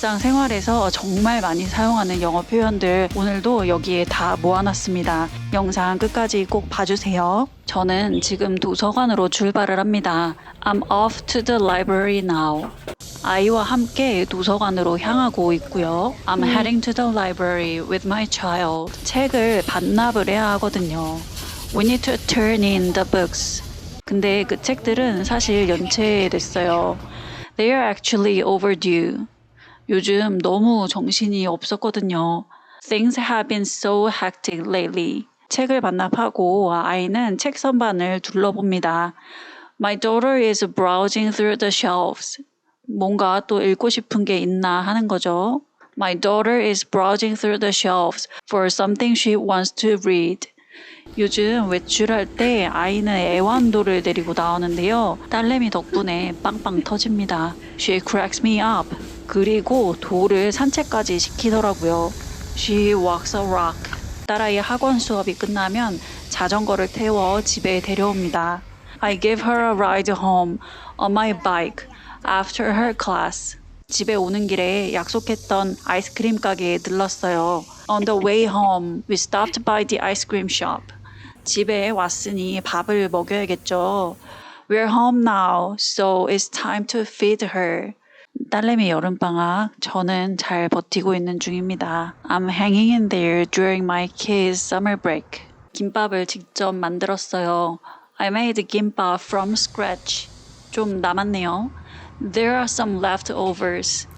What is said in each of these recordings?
일상생활에서 정말 많이 사용하는 영어 표현들 오늘도 여기에 다 모아놨습니다. 영상 끝까지 꼭 봐주세요. 저는 지금 도서관으로 출발을 합니다. I'm off to the library now. 아이와 함께 도서관으로 향하고 있고요. I'm heading to the library with my child. 책을 반납을 해야 하거든요. We need to turn in the books. 근데 그 책들은 사실 연체됐어요. They are actually overdue. 요즘 너무 정신이 없었거든요. Things have been so hectic lately. 책을 반납하고 아이는 책 선반을 둘러봅니다. My daughter is browsing through the shelves. 뭔가 또 읽고 싶은 게 있나 하는 거죠. My daughter is browsing through the shelves for something she wants to read. 요즘 외출할 때 아이는 애완도를 데리고 나오는데요. 딸내미 덕분에 빵빵 터집니다. She cracks me up. 그리고 돌을 산책까지 시키더라고요. She walks a rock. 딸아이 학원 수업이 끝나면 자전거를 태워 집에 데려옵니다. I give her a ride home on my bike after her class. 집에 오는 길에 약속했던 아이스크림 가게에 들렀어요. On the way home, we stopped by the ice cream shop. 집에 왔으니 밥을 먹여야겠죠. We're home now, so it's time to feed her. 딸내미 여름방학, 저는 잘 버티고 있는 중입니다. I'm hanging in there during my kids' summer break. 김밥을 직접 만들었어요. I made 김밥 from scratch. 좀 남았네요. There are some leftovers.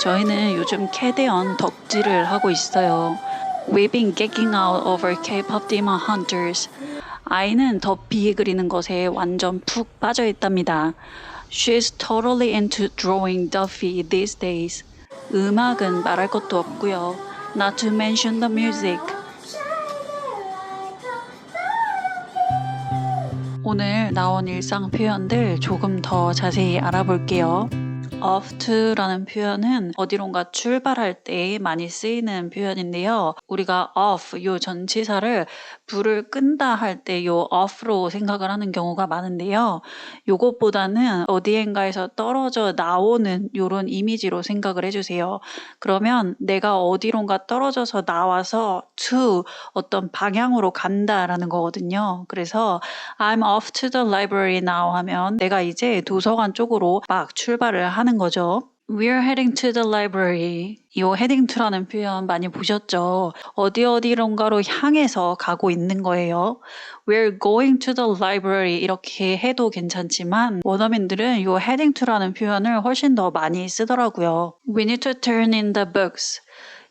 저희는 요즘 캐대언 덕질을 하고 있어요. We've been geeking out over K-pop demon hunters. 아이는 더비 그리는 것에 완전 푹 빠져 있답니다. She's totally into drawing Duffy these days. 음악은 말할 것도 없고요. Not to mention the music. 오늘 나온 일상 표현들 조금 더 자세히 알아볼게요. Off to라는 표현은 어디론가 출발할 때 많이 쓰이는 표현인데요. 우리가 off 요 전치사를 불을 끈다 할 때 요 off로 생각을 하는 경우가 많은데요. 요것보다는 어디엔가에서 떨어져 나오는 요런 이미지로 생각을 해주세요. 그러면 내가 어디론가 떨어져서 나와서 to 어떤 방향으로 간다라는 거거든요. 그래서 I'm off to the library now 하면 내가 이제 도서관 쪽으로 막 출발을 하는 거죠. We're heading to the library. 이 heading to라는 표현 많이 보셨죠? 어디 어디론가로 향해서 가고 있는 거예요. We're going to the library 이렇게 해도 괜찮지만 원어민들은 이 heading to라는 표현을 훨씬 더 많이 쓰더라고요. We need to turn in the books.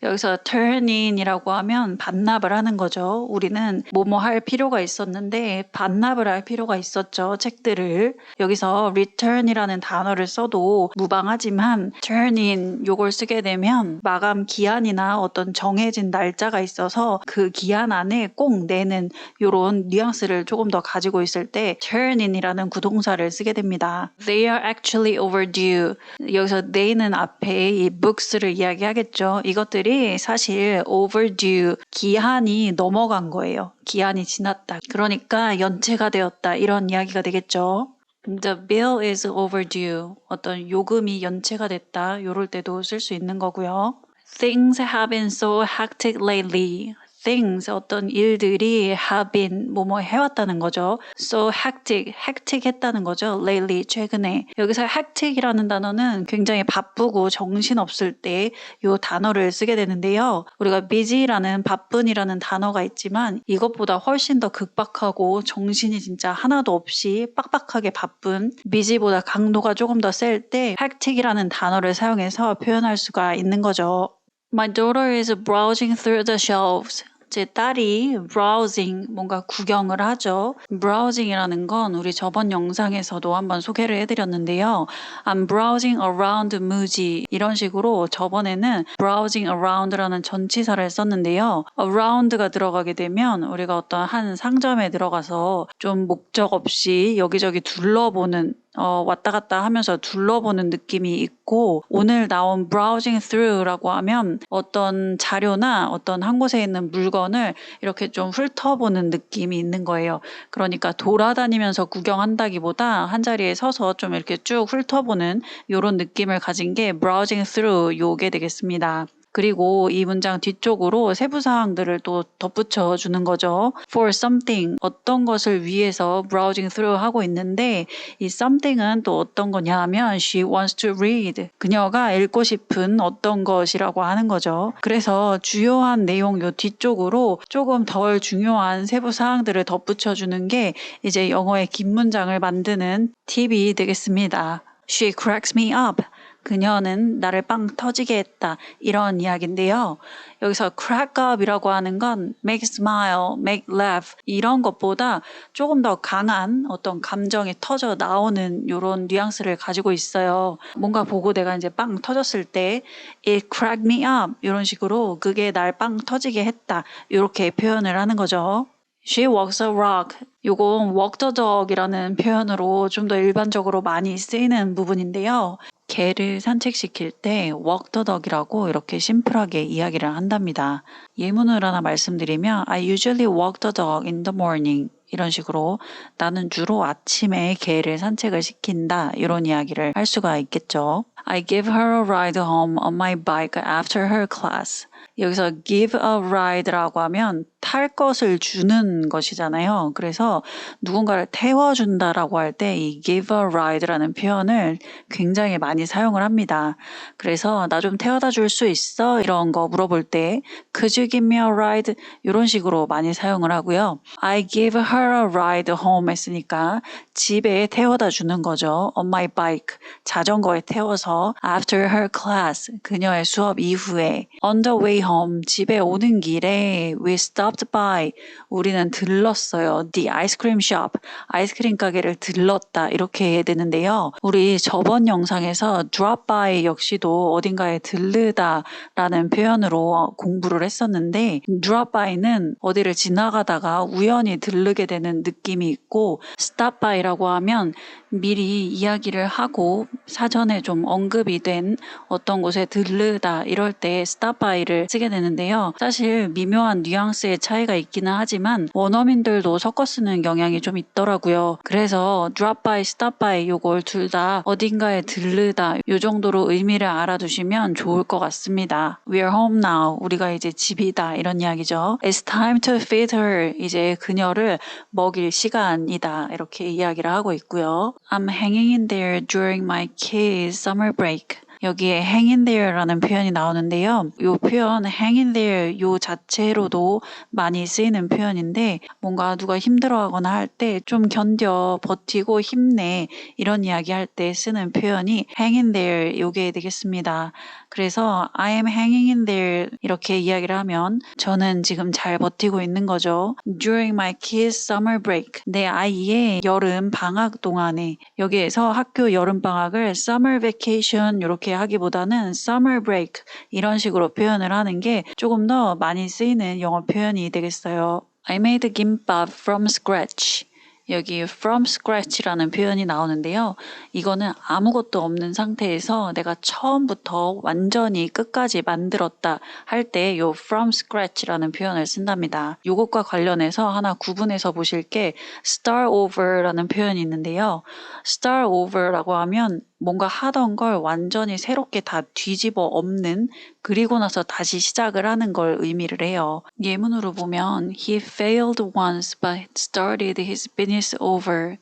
여기서 turn in이라고 하면 반납을 하는 거죠. 우리는 뭐뭐 할 필요가 있었는데 반납을 할 필요가 있었죠. 책들을. 여기서 return이라는 단어를 써도 무방하지만 turn in 요걸 쓰게 되면 마감 기한이나 어떤 정해진 날짜가 있어서 그 기한 안에 꼭 내는 요런 뉘앙스를 조금 더 가지고 있을 때 turn in이라는 구동사를 쓰게 됩니다. They are actually overdue. 여기서 they는 앞에 이 books를 이야기하겠죠. 이것들이 사실 overdue 기한이 넘어간 거예요. 기한이 지났다. 그러니까 연체가 되었다. 이런 이야기가 되겠죠. The bill is overdue. 어떤 요금이 연체가 됐다. 요럴 때도 쓸 수 있는 거고요. Things have been so hectic lately. Things 어떤 일들이 have been 뭐뭐 해왔다는 거죠. So hectic, hectic 했다는 거죠. lately 최근에 여기서 hectic이라는 단어는 굉장히 바쁘고 정신 없을 때 이 단어를 쓰게 되는데요. 우리가 busy라는 바쁜이라는 단어가 있지만 이것보다 훨씬 더 극박하고 정신이 진짜 하나도 없이 빡빡하게 바쁜 busy보다 강도가 조금 더 셀 때 hectic이라는 단어를 사용해서 표현할 수가 있는 거죠. My daughter is browsing through the shelves. 제 딸이 browsing 뭔가 구경을 하죠. browsing이라는 건 우리 저번 영상에서도 한번 소개를 해드렸는데요. I'm browsing around Muji 이런 식으로 저번에는 browsing around라는 전치사를 썼는데요. around가 들어가게 되면 우리가 어떤 한 상점에 들어가서 좀 목적 없이 여기저기 둘러보는 어, 왔다 갔다 하면서 둘러보는 느낌이 있고 오늘 나온 browsing through라고 하면 어떤 자료나 어떤 한 곳에 있는 물건을 이렇게 좀 훑어보는 느낌이 있는 거예요. 그러니까 돌아다니면서 구경한다기보다 한 자리에 서서 좀 이렇게 쭉 훑어보는 이런 느낌을 가진 게 browsing through 요게 되겠습니다. 그리고 이 문장 뒤쪽으로 세부 사항들을 또 덧붙여 주는 거죠. For something 어떤 것을 위해서 browsing through 하고 있는데 이 something은 또 어떤 거냐 하면 she wants to read 그녀가 읽고 싶은 어떤 것이라고 하는 거죠. 그래서 주요한 내용 요 뒤쪽으로 조금 덜 중요한 세부 사항들을 덧붙여 주는 게 이제 영어의 긴 문장을 만드는 팁이 되겠습니다. She cracks me up. 그녀는 나를 빵 터지게 했다. 이런 이야기인데요. 여기서 crack up이라고 하는 건 make smile, make laugh 이런 것보다 조금 더 강한 어떤 감정이 터져 나오는 이런 뉘앙스를 가지고 있어요. 뭔가 보고 내가 이제 빵 터졌을 때 it cracked me up 이런 식으로 그게 날 빵 터지게 했다. 이렇게 표현을 하는 거죠. She walks a rock. 요건 walk the dog이라는 표현으로 좀 더 일반적으로 많이 쓰이는 부분인데요. 개를 산책시킬 때 walk the dog이라고 이렇게 심플하게 이야기를 한답니다. 예문을 하나 말씀드리면 I usually walk the dog in the morning. 이런 식으로 나는 주로 아침에 개를 산책을 시킨다. 이런 이야기를 할 수가 있겠죠. I give her a ride home on my bike after her class. 여기서 give a ride라고 하면 탈 것을 주는 것이잖아요. 그래서 누군가를 태워준다라고 할 때 이 give a ride라는 표현을 굉장히 많이 사용을 합니다. 그래서 나 좀 태워다 줄 수 있어? 이런 거 물어볼 때 could you give me a ride? 이런 식으로 많이 사용을 하고요. I give her a ride home 했으니까 집에 태워다 주는 거죠. on my bike. 자전거에 태워서 after her class. 그녀의 수업 이후에 on the way home. 집에 오는 길에 we stopped by. 우리는 들렀어요. the ice cream shop. 아이스크림 가게를 들렀다. 이렇게 해야 되는데요. 우리 저번 영상에서 drop by 역시도 어딘가에 들르다 라는 표현으로 공부를 했었는데 drop by는 어디를 지나가다가 우연히 들르게 되는 느낌이 있고 stop by라고 하면 미리 이야기를 하고 사전에 좀 언급 이 된 어떤 곳에 들르다 이럴 때 by를 쓰게 되는데요. 사실 미묘한 뉘앙스의 차이가 있기는 하지만 원어민들도 섞어 쓰는 경향이 좀 있더라고요. 그래서 drop by, stop by 요걸 둘 다 어딘가에 들르다 요 정도로 의미를 알아두시면 좋을 것 같습니다. We're home now. 우리가 이제 집이다 이런 이야기죠. It's time to feed her. 이제 그녀를 먹일 시간이다 이렇게 이야기를 하고 있고요. I'm hanging in there during my kids' summer break. 여기에 hang in there라는 표현이 나오는데요. 이 표현 hang in there 요 자체로도 많이 쓰이는 표현인데 뭔가 누가 힘들어하거나 할 때 좀 견뎌 버티고 힘내 이런 이야기 할 때 쓰는 표현이 hang in there 요게 되겠습니다. 그래서 I am hanging in there 이렇게 이야기를 하면 저는 지금 잘 버티고 있는 거죠. During my kids' summer break 내 아이의 여름 방학 동안에 여기에서 학교 여름 방학을 summer vacation 이렇게 하기보다는 summer break 이런 식으로 표현을 하는 게 조금 더 많이 쓰이는 영어 표현이 되겠어요. I made gimbap from scratch. 여기 from scratch라는 표현이 나오는데요. 이거는 아무것도 없는 상태에서 내가 처음부터 완전히 끝까지 만들었다 할 때 요 from scratch라는 표현을 쓴답니다. 이것과 관련해서 하나 구분해서 보실 게 start over라는 표현이 있는데요. start over라고 하면 뭔가 하던 걸 완전히 새롭게 다 뒤집어 엎는 그리고 나서 다시 시작을 하는 걸 의미를 해요. 예문으로 보면 He failed once but started his business over.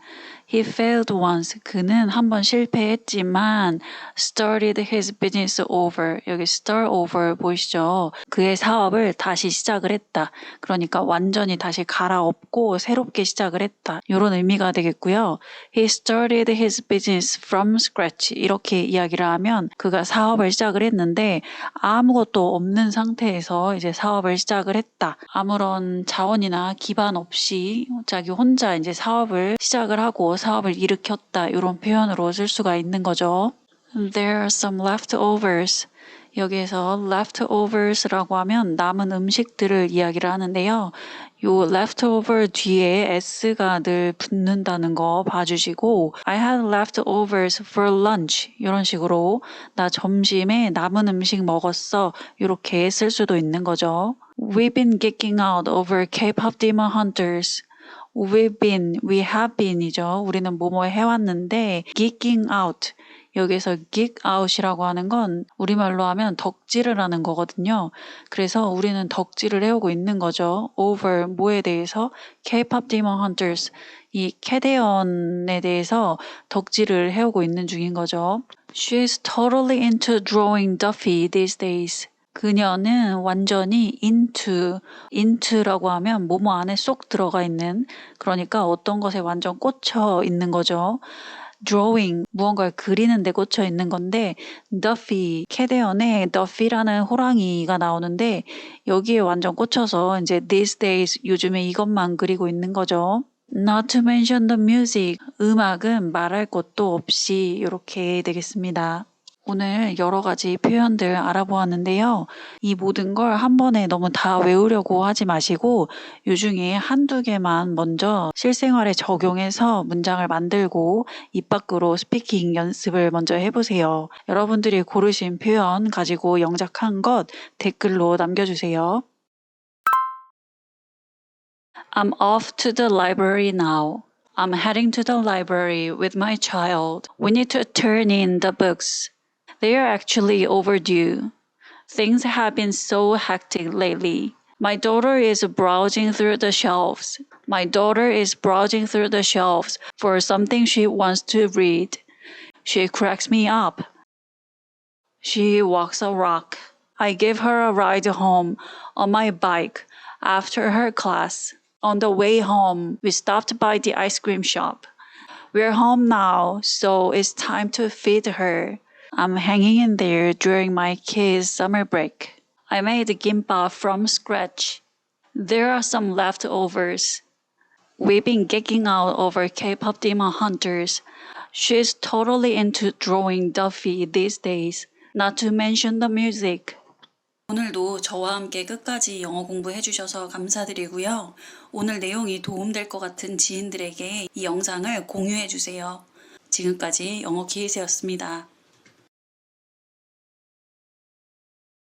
He failed once. 그는 한 번 실패했지만 started his business over. 여기 start over 보이시죠? 그의 사업을 다시 시작을 했다. 그러니까 완전히 다시 갈아엎고 새롭게 시작을 했다. 이런 의미가 되겠고요. He started his business from scratch. 이렇게 이야기를 하면 그가 사업을 시작을 했는데 아무것도 없는 상태에서 이제 사업을 시작을 했다. 아무런 자원이나 기반 없이 자기 혼자 이제 사업을 시작을 하고 사업을 일으켰다. 이런 표현으로 쓸 수가 있는 거죠. There are some leftovers. 여기에서 leftovers라고 하면 남은 음식들을 이야기를 하는데요. 요 leftover 뒤에 s가 늘 붙는다는 거 봐주시고 I had leftovers for lunch 이런 식으로 나 점심에 남은 음식 먹었어 이렇게 쓸 수도 있는 거죠. We've been geeking out over K-pop demon hunters. We've been, we have been이죠. 우리는 뭐뭐 해왔는데 geeking out 여기서 geek out이라고 하는 건 우리말로 하면 덕질을 하는 거거든요. 그래서 우리는 덕질을 해오고 있는 거죠. over 뭐에 대해서 K-pop demon hunters 이 캐데언에 대해서 덕질을 해오고 있는 중인 거죠. She's totally into drawing Duffy these days. 그녀는 완전히 into, into라고 하면 뭐뭐 안에 쏙 들어가 있는 그러니까 어떤 것에 완전 꽂혀 있는 거죠. drawing 무언가를 그리는 데 꽂혀 있는 건데 Duffy 캐데언에 Duffy라는 호랑이가 나오는데 여기에 완전 꽂혀서 이제 these days 요즘에 이것만 그리고 있는 거죠. Not to mention the music 음악은 말할 것도 없이 이렇게 되겠습니다. 오늘 여러 가지 표현들 알아보았는데요. 이 모든 걸 한 번에 너무 다 외우려고 하지 마시고 이 중에 한두 개만 먼저 실생활에 적용해서 문장을 만들고 입 밖으로 스피킹 연습을 먼저 해보세요. 여러분들이 고르신 표현 가지고 영작한 것 댓글로 남겨주세요. I'm off to the library now. I'm heading to the library with my child. We need to turn in the books. They are actually overdue. Things have been so hectic lately. My daughter is browsing through the shelves. My daughter is browsing through the shelves for something she wants to read. She cracks me up. She walks a rock. I give her a ride home on my bike after her class. On the way home, we stopped by the ice cream shop. We're home now, so it's time to feed her. I'm hanging in there during my kids' summer break. I made gimbap from scratch. There are some leftovers. We've been geeking out over K-pop demon hunters. She's totally into drawing Duffy these days. Not to mention the music. 오늘도 저와 함께 끝까지 영어 공부해 주셔서 감사드리고요. 오늘 내용이 도움될 것 같은 지인들에게 이 영상을 공유해 주세요. 지금까지 영어 키이세였습니다.